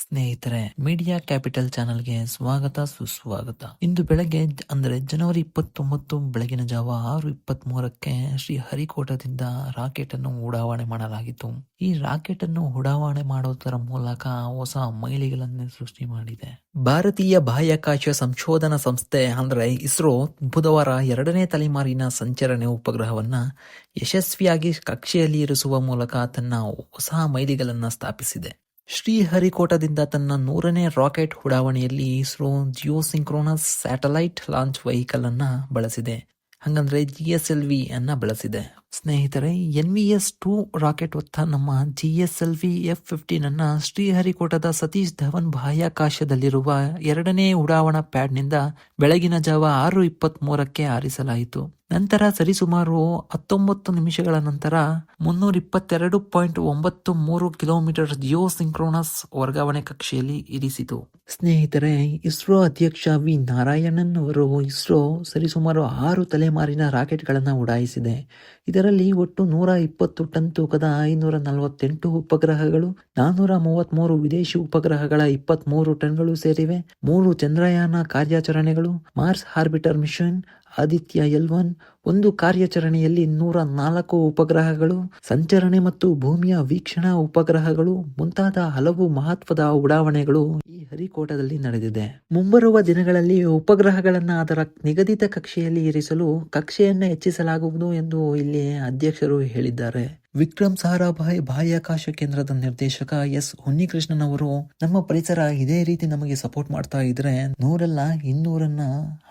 ಸ್ನೇಹಿತರೆ, media capital ಚಾನೆಲ್ಗೆ ಸ್ವಾಗತ, ಸುಸ್ವಾಗತ. ಇಂದು ಬೆಳಗ್ಗೆ, ಅಂದರೆ ಅಂದ್ರೆ ಜನವರಿ ಇಪ್ಪತ್ತೊಂಬತ್ತು, ಬೆಳಗಿನ ಜಾವ ಆರು ಇಪ್ಪತ್ತ್ ಮೂರಕ್ಕೆ ಶ್ರೀ ಹರಿಕೋಟದಿಂದ ರಾಕೆಟ್ ಅನ್ನು ಉಡಾವಣೆ ಮಾಡಲಾಗಿತ್ತು. ಈ ರಾಕೆಟ್ ಅನ್ನು ಉಡಾವಣೆ ಮಾಡುವುದರ ಮೂಲಕ ಹೊಸ ಮೈಲಿಗಳನ್ನೇ ಸೃಷ್ಟಿ ಮಾಡಿದೆ. ಭಾರತೀಯ ಬಾಹ್ಯಾಕಾಶ ಸಂಶೋಧನಾ ಸಂಸ್ಥೆ, ಅಂದ್ರೆ ಇಸ್ರೋ, ಬುಧವಾರ ಎರಡನೇ ತಲೆಮಾರಿನ ಸಂಚರಣೆ ಉಪಗ್ರಹವನ್ನ ಯಶಸ್ವಿಯಾಗಿ ಕಕ್ಷೆಯಲ್ಲಿ ಇರಿಸುವ ಮೂಲಕ ತನ್ನ ಹೊಸ ಮೈಲಿಗಳನ್ನು ಸ್ಥಾಪಿಸಿದೆ. ಶ್ರೀಹರಿಕೋಟದಿಂದ ತನ್ನ ನೂರನೇ rocket ಉಡಾವಣೆಯಲ್ಲಿ ISRO geosynchronous satellite launch vehicle ಅನ್ನ ಬಳಸಿದೆ. ಹಂಗಂದ್ರೆ ಜಿ ಎಸ್ ಎಲ್ ವಿ ಅನ್ನ ಬಳಸಿದೆ. ಸ್ನೇಹಿತರೆ N V S two rocket ಹೊತ್ತ ನಮ್ಮ G S L V F fifteen ಅನ್ನ ಶ್ರೀಹರಿಕೋಟದ ಸತೀಶ್ ಧವನ್ ಬಾಹ್ಯಾಕಾಶದಲ್ಲಿರುವ ಎರಡನೇ ಉಡಾವಣಾ ಪ್ಯಾಡ್ನಿಂದ ಬೆಳಗಿನ ಜಾವ ಆರು ಇಪ್ಪತ್ತ್ ಮೂರಕ್ಕೆ ಹಾರಿಸಲಾಯಿತು ನಂತರ ಸರಿಸುಮಾರು ಹತ್ತೊಂಬತ್ತು ನಿಮಿಷಗಳ ನಂತರ ಮುನ್ನೂರ ಇಪ್ಪತ್ತೆರಡು ಪಾಯಿಂಟ್ ಒಂಬತ್ತು ಮೂರು ಕಿಲೋಮೀಟರ್ ಜಿಯೋ ಸಿಂಕ್ರೋನಸ್ ವರ್ಗಾವಣೆ ಕಕ್ಷೆಯಲ್ಲಿ ಇರಿಸಿತು. ಸ್ನೇಹಿತರೆ, ಇಸ್ರೋ ಅಧ್ಯಕ್ಷ ವಿ. ನಾರಾಯಣನ್ ಅವರು ಇಸ್ರೋ ಸರಿಸುಮಾರು ಆರು ತಲೆಮಾರಿನ ರಾಕೆಟ್ಗಳನ್ನು ಉಡಾಯಿಸಿದೆ. ಇದರಲ್ಲಿ ಒಟ್ಟು ನೂರ ಇಪ್ಪತ್ತು ಟನ್ ತೂಕದ ಐನೂರ ನಲವತ್ತೆಂಟು ಉಪಗ್ರಹಗಳು, ನಾನೂರ ಮೂವತ್ಮೂರು ವಿದೇಶಿ ಉಪಗ್ರಹಗಳ ಇಪ್ಪತ್ಮೂರು ಟನ್ಗಳು ಸೇರಿವೆ. ಮೂರು ಚಂದ್ರಯಾನ ಕಾರ್ಯಾಚರಣೆಗಳು, Mars orbiter mission, Aditya L one ಒಂದು ಕಾರ್ಯಾಚರಣೆಯಲ್ಲಿ ನೂರ ನಾಲ್ಕು ಉಪಗ್ರಹಗಳು, ಸಂಚರಣೆ ಮತ್ತು ಭೂಮಿಯ ವೀಕ್ಷಣಾ ಉಪಗ್ರಹಗಳು, ಮುಂತಾದ ಹಲವು ಮಹತ್ವದ ಉಡಾವಣೆಗಳು ಈ ಹರಿಕೋಟದಲ್ಲಿ ನಡೆದಿದೆ. ಮುಂಬರುವ ದಿನಗಳಲ್ಲಿ ಉಪಗ್ರಹಗಳನ್ನು ಅದರ ನಿಗದಿತ ಕಕ್ಷೆಯಲ್ಲಿ ಇರಿಸಲು ಕಕ್ಷೆಯನ್ನು ಹೆಚ್ಚಿಸಲಾಗುವುದು ಎಂದು ಇಲ್ಲಿ ಅಧ್ಯಕ್ಷರು ಹೇಳಿದ್ದಾರೆ. ವಿಕ್ರಮ್ ಸಾರಾಭಾಯ್ ಬಾಹ್ಯಾಕಾಶ ಕೇಂದ್ರದ ನಿರ್ದೇಶಕ ಎಸ್ ಹೊನ್ನಿಕೃಷ್ಣನ್ ಅವರು, ನಮ್ಮ ಪರಿಸರ ಇದೇ ರೀತಿ ನಮಗೆ ಸಪೋರ್ಟ್ ಮಾಡ್ತಾ ಇದ್ರೆ ನೂರಲ್ಲ ಇನ್ನೂರನ್ನ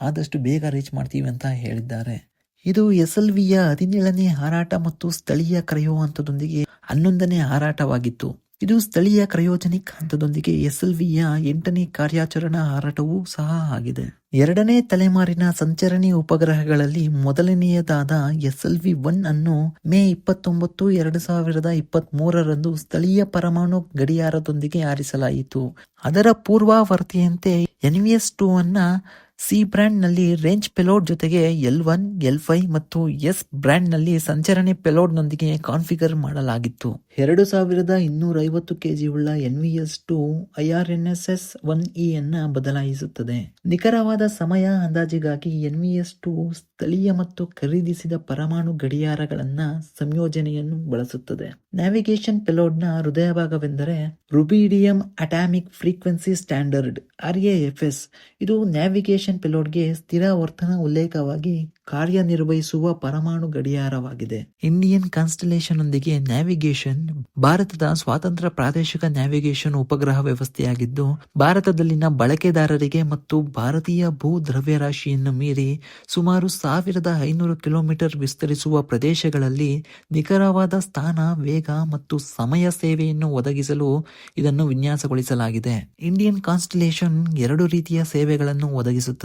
ಆದಷ್ಟು ಬೇಗ ರೀಚ್ ಮಾಡ್ತೀವಿ ಅಂತ ಹೇಳಿದ್ದಾರೆ. ಇದು ಎಸ್ ಎಲ್ ವಿಯ ಹದಿನೇಳನೇ ಹಾರಾಟ ಮತ್ತು ಸ್ಥಳೀಯ ಕ್ರಯೋ ಹಂತದೊಂದಿಗೆ ಹನ್ನೊಂದನೇ ಹಾರಾಟವಾಗಿತ್ತು. ಇದು ಸ್ಥಳೀಯ ಕ್ರಯೋಜನಿಕ್ ಹಂತದೊಂದಿಗೆ ಎಸ್ ಎಲ್ ವಿಯ ಎಂಟನೇ ಕಾರ್ಯಾಚರಣಾ ಹಾರಾಟವೂ ಸಹ ಆಗಿದೆ. ಎರಡನೇ ತಲೆಮಾರಿನ ಸಂಚರಣೆ ಉಪಗ್ರಹಗಳಲ್ಲಿ ಮೊದಲನೆಯದಾದ ಎಸ್ ಎಲ್ ವಿ ಒನ್ ಅನ್ನು ಮೇ ಇಪ್ಪತ್ತೊಂಬತ್ತು, ಎರಡು ಸಾವಿರದ ಇಪ್ಪತ್ತ್ ಮೂರರಂದು ಸ್ಥಳೀಯ ಪರಮಾಣು ಗಡಿಯಾರದೊಂದಿಗೆ ಆರಿಸಲಾಯಿತು ಅದರ ಪೂರ್ವಾವರ್ತಿಯಂತೆ ಎನ್ವಿಎಸ್ ಟೂ ಅನ್ನ ಸಿ ಬ್ರ್ಯಾಂಡ್ನಲ್ಲಿ ರೇಂಜ್ ಪೆಲೋಡ್ ಜೊತೆಗೆ ಎಲ್ ಒನ್, ಎಲ್ ಫೈವ್ ಮತ್ತು ಎಸ್ ಬ್ರ್ಯಾಂಡ್ನಲ್ಲಿ ಸಂಚರಣೆ ಪೆಲೋಡ್ ನೊಂದಿಗೆ ಕಾನ್ಫಿಗರ್ ಮಾಡಲಾಗಿತ್ತು. ಎರಡು ಸಾವಿರದ ಇನ್ನೂರ ಐವತ್ತು ಕೆಜಿ ಉಳ್ಳ NVS two IRNSS one E ಅನ್ನ ಬದಲಾಯಿಸುತ್ತದೆ. ನಿಖರವಾದ ಸಮಯ ಅಂದಾಜಿಗಾಗಿ ಎನ್ವಿಎಸ್ ಟು ಸ್ಥಳೀಯ ಮತ್ತು ಖರೀದಿಸಿದ ಪರಮಾಣು ಗಡಿಯಾರಗಳನ್ನ ಸಂಯೋಜನೆಯನ್ನು ಬಳಸುತ್ತದೆ. ನ್ಯಾವಿಗೇಷನ್ ಪೆಲೋಡ್ನ ಹೃದಯ ಭಾಗವೆಂದರೆ rubidium atomic frequency standard, R A ಇದು ನ್ಯಾವಿಗೇಷನ್ ಪೆಲೋಡ್ಗೆ ಸ್ಥಿರ ವರ್ತನ ಉಲ್ಲೇಖವಾಗಿ ಕಾರ್ಯನಿರ್ವಹಿಸುವ ಪರಮಾಣು ಗಡಿಯಾರವಾಗಿದೆ. ಇಂಡಿಯನ್ ಕಾನ್ಸ್ಟಲೇಷನ್ ಒಂದಿಗೆ ನ್ಯಾವಿಗೇಷನ್, ಭಾರತದ ಸ್ವಾತಂತ್ರ್ಯ ಪ್ರಾದೇಶಿಕ ನ್ಯಾವಿಗೇಷನ್ ಉಪಗ್ರಹ ವ್ಯವಸ್ಥೆಯಾಗಿದ್ದು, ಭಾರತದಲ್ಲಿನ ಬಳಕೆದಾರರಿಗೆ ಮತ್ತು ಭಾರತೀಯ ಭೂ ದ್ರವ್ಯರಾಶಿಯನ್ನು ಮೀರಿ ಸುಮಾರು ಸಾವಿರದ ಐನೂರು ಕಿಲೋಮೀಟರ್ ವಿಸ್ತರಿಸುವ ಪ್ರದೇಶಗಳಲ್ಲಿ ನಿಖರವಾದ ಸ್ಥಾನ, ವೇಗ ಮತ್ತು ಸಮಯ ಸೇವೆಯನ್ನು ಒದಗಿಸಲು ಇದನ್ನು ವಿನ್ಯಾಸಗೊಳಿಸಲಾಗಿದೆ. ಇಂಡಿಯನ್ ಕಾನ್ಸ್ಟಲೇಷನ್ ಎರಡು ರೀತಿಯ ಸೇವೆಗಳನ್ನು ಒದಗಿಸುತ್ತದೆ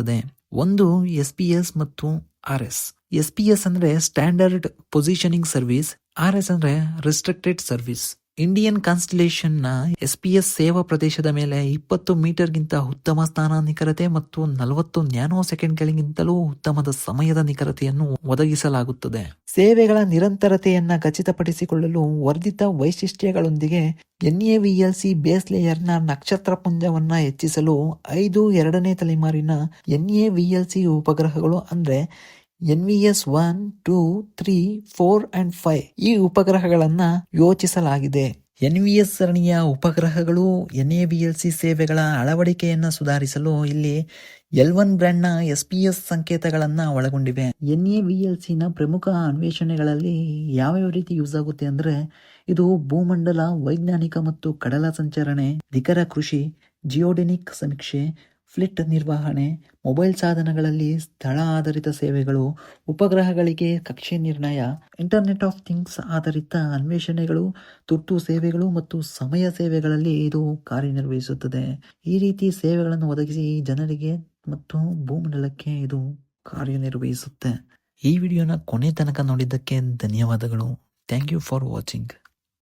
ಒಂದು ಎಸ್ ಪಿ ಎಸ್ ಮತ್ತು R S S P S ಅಂದ್ರೆ standard positioning service R S ಅಂದ್ರೆ ರಿಸ್ಟ್ರಿಕ್ಟೆಡ್ ಸರ್ವಿಸ್ ಇಂಡಿಯನ್ ಕಾನ್ಸ್ಟಲೇಷನ್ನ ಎಸ್ ಪಿ ಎಸ್ ಸೇವಾ ಪ್ರದೇಶದ ಮೇಲೆ ಇಪ್ಪತ್ತು ಮೀಟರ್ಗಿಂತ ಉತ್ತಮ ಸ್ಥಾನ, ನಿಖರತೆ ಮತ್ತು ನಲವತ್ತು ನ್ಯಾನೋ ಸೆಕೆಂಡ್ಗಳಿಗಿಂತಲೂ ಉತ್ತಮದ ಸಮಯದ ನಿಖರತೆಯನ್ನು ಒದಗಿಸಲಾಗುತ್ತದೆ. ಸೇವೆಗಳ ನಿರಂತರತೆಯನ್ನ ಖಚಿತಪಡಿಸಿಕೊಳ್ಳಲು ವರ್ಧಿತ ವೈಶಿಷ್ಟ್ಯಗಳೊಂದಿಗೆ ಎನ್ಎವಿಎಲ್ಸಿ ಬೇಸ್ ಲೇಯರ್ನ ನಕ್ಷತ್ರ ಪುಂಜವನ್ನ ಹೆಚ್ಚಿಸಲು ಐದು ಎರಡನೇ ತಲೆಮಾರಿನ ಎನ್ಎವಿಎಲ್ಸಿ ಉಪಗ್ರಹಗಳು ಅಂದ್ರೆ NVS one two three four and five ಈ ಉಪಗ್ರಹಗಳನ್ನ ಯೋಚಿಸಲಾಗಿದೆ. ಎನ್ವಿಎಸ್ ಸರಣಿಯ ಉಪಗ್ರಹಗಳು ಎನ್ಎಬಿಎಲ್ಸಿ ಸೇವೆಗಳ ಅಳವಡಿಕೆಯನ್ನ ಸುಧಾರಿಸಲು ಇಲ್ಲಿ ಎಲ್ ಒನ್ ಬ್ರ್ಯಾಂಡ್ನ ಎಸ್ ಪಿ ಎಸ್ ಸಂಕೇತಗಳನ್ನ ಒಳಗೊಂಡಿವೆ. ಎನ್ಎಬಿಎಲ್ಸಿ ನ ಪ್ರಮುಖ ಅನ್ವೇಷಣೆಗಳಲ್ಲಿ ಯಾವ್ಯಾವ ರೀತಿ ಯೂಸ್ ಆಗುತ್ತೆ ಅಂದ್ರೆ ಇದು ಭೂಮಂಡಲ ವೈಜ್ಞಾನಿಕ ಮತ್ತು ಕಡಲ ಸಂಚರಣೆ, ನಿಖರ ಕೃಷಿ, ಜಿಯೋಡೆನಿಕ್ ಸಮೀಕ್ಷೆ ಫ್ಲಿಟ್ ನಿರ್ವಹಣೆ, ಮೊಬೈಲ್ ಸಾಧನಗಳಲ್ಲಿ ಸ್ಥಳ ಆಧಾರಿತ ಸೇವೆಗಳು, ಉಪಗ್ರಹಗಳಿಗೆ ಕಕ್ಷೆ ನಿರ್ಣಯ, ಇಂಟರ್ನೆಟ್ ಆಫ್ ಥಿಂಗ್ಸ್ ಆಧಾರಿತ ಅನ್ವೇಷಣೆಗಳು, ತುರ್ತು ಸೇವೆಗಳು ಮತ್ತು ಸಮಯ ಸೇವೆಗಳಲ್ಲಿ ಇದು ಕಾರ್ಯನಿರ್ವಹಿಸುತ್ತದೆ. ಈ ರೀತಿ ಸೇವೆಗಳನ್ನು ಒದಗಿಸಿ ಜನರಿಗೆ ಮತ್ತು ಭೂಮಂಡಲಕ್ಕೆ ಇದು ಕಾರ್ಯನಿರ್ವಹಿಸುತ್ತೆ. ಈ ವಿಡಿಯೋನ ಕೊನೆ ತನಕ ನೋಡಿದ್ದಕ್ಕೆ ಧನ್ಯವಾದಗಳು. Thank you for watching